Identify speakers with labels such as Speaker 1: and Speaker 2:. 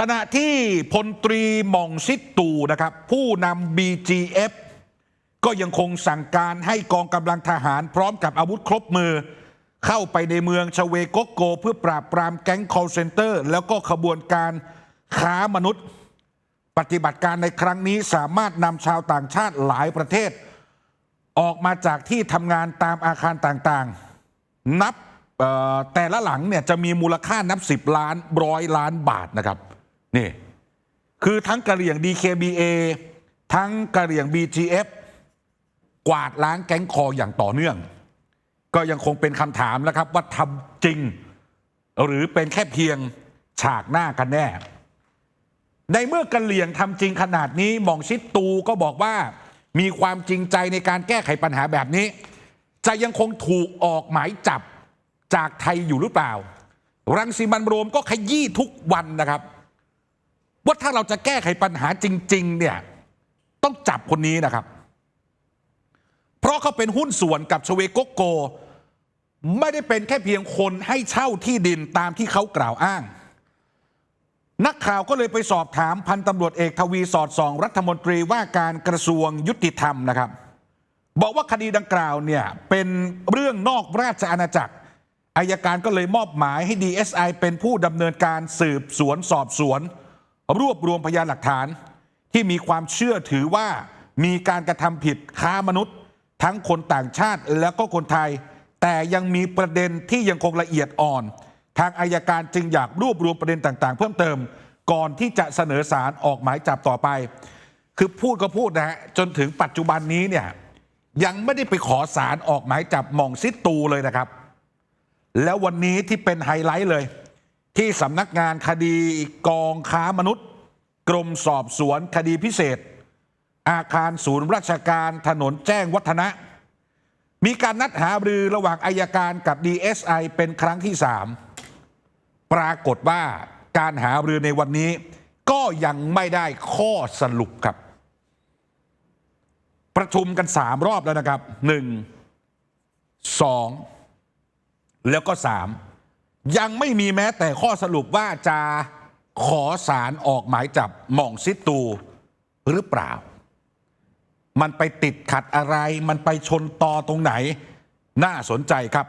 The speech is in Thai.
Speaker 1: ขณะที่พลตรีหม่องซิดตูนะครับ ผู้นำ BGF ก็ยังคงสั่งการให้กองกำลังทหารพร้อมกับอาวุธครบมือ เข้าไปในเมืองชเวโกโก เพื่อปราบปรามแก๊ง call center แล้วก็ขบวนการค้ามนุษย์ ปฏิบัติการในครั้งนี้สามารถนำชาวต่างชาติหลายประเทศ ออกมาจากที่ทำงานตามอาคารต่างๆ นับแต่ละหลังเนี่ยจะมีมูลค่านับ 10 ล้านร้อยล้านบาทนะครับ นี่คือทั้งกะเหรี่ยง DKBA ทั้งกะเหรี่ยง BGF กวาดล้างแก๊งคออย่างต่อเนื่อง ก็ยังคงเป็นคำถามแล้วครับว่าทำจริง หรือเป็นแค่เพียงฉากหน้ากันแน่ ในเมื่อกะเหลี่ยงทำจริงขนาดนี้มองชิดตูก็บอกว่ามีความจริงใจในการแก้ไขปัญหาแบบนี้ จะยังคงถูกออกหมายจับจากไทยอยู่หรือเปล่า รังสีมันโรมก็ขยี้ทุกวันนะครับ ว่าถ้าเราจะแก้ไขปัญหาจริง ๆ เนี่ย ต้องจับคนนี้นะครับ เพราะเขาเป็นหุ้นส่วนกับชเวโกโก ไม่ได้เป็นแค่เพียงคนให้เช่าที่ดินตามที่เขากล่าวอ้าง นักข่าวก็เลยไปสอบถามพันตำรวจเอกทวีสอดส่อง รัฐมนตรีว่าการกระทรวงยุติธรรมนะครับ บอกว่าคดีดังกล่าวเนี่ยเป็นเรื่องนอกราชอาณาจักรอายการก็เลยมอบหมายให้ DSI เป็นผู้ดำเนินการสืบสวนสอบสวน รวบรวมพยานหลักฐานที่มีความเชื่อถือว่ามีการกระทำผิดค้ามนุษย์ ทั้งคนต่างชาติแล้วก็คนไทย แต่ยังมีประเด็นที่ยังคงละเอียดอ่อน ทางอายการจึงอยากรวบรวมประเด็นต่างๆ เพิ่มเติม ก่อนที่จะเสนอสารออกหมายจับต่อไป คือพูดก็พูดนะฮะจนถึงปัจจุบันนี้เนี่ยยังไม่ได้ไปขอสารออกหมายจับหม่องซิตูเลยนะครับ แล้ววันนี้ที่เป็นไฮไลท์เลย ที่สำนักงานคดีกองค้ามนุษย์ กรมสอบสวนคดีพิเศษ อาคารศูนย์ราชการถนนแจ้งวัฒนะ มีการนัดหารือระหว่างอายการกับ DSI เป็นครั้งที่ 3 ปรากฏว่าการหารือในวันนี้ ก็ยังไม่ได้ข้อสรุปครับ ประชุมกัน 3 รอบแล้วนะครับ 1 2 แล้วก็ 3 ยังไม่มีแม้แต่ข้อสรุปว่าจะขอสารออกหมายจับหม่องซิตูหรือเปล่า มันไปติดขัดอะไร มันไปชนตอตรงไหน น่าสนใจครับ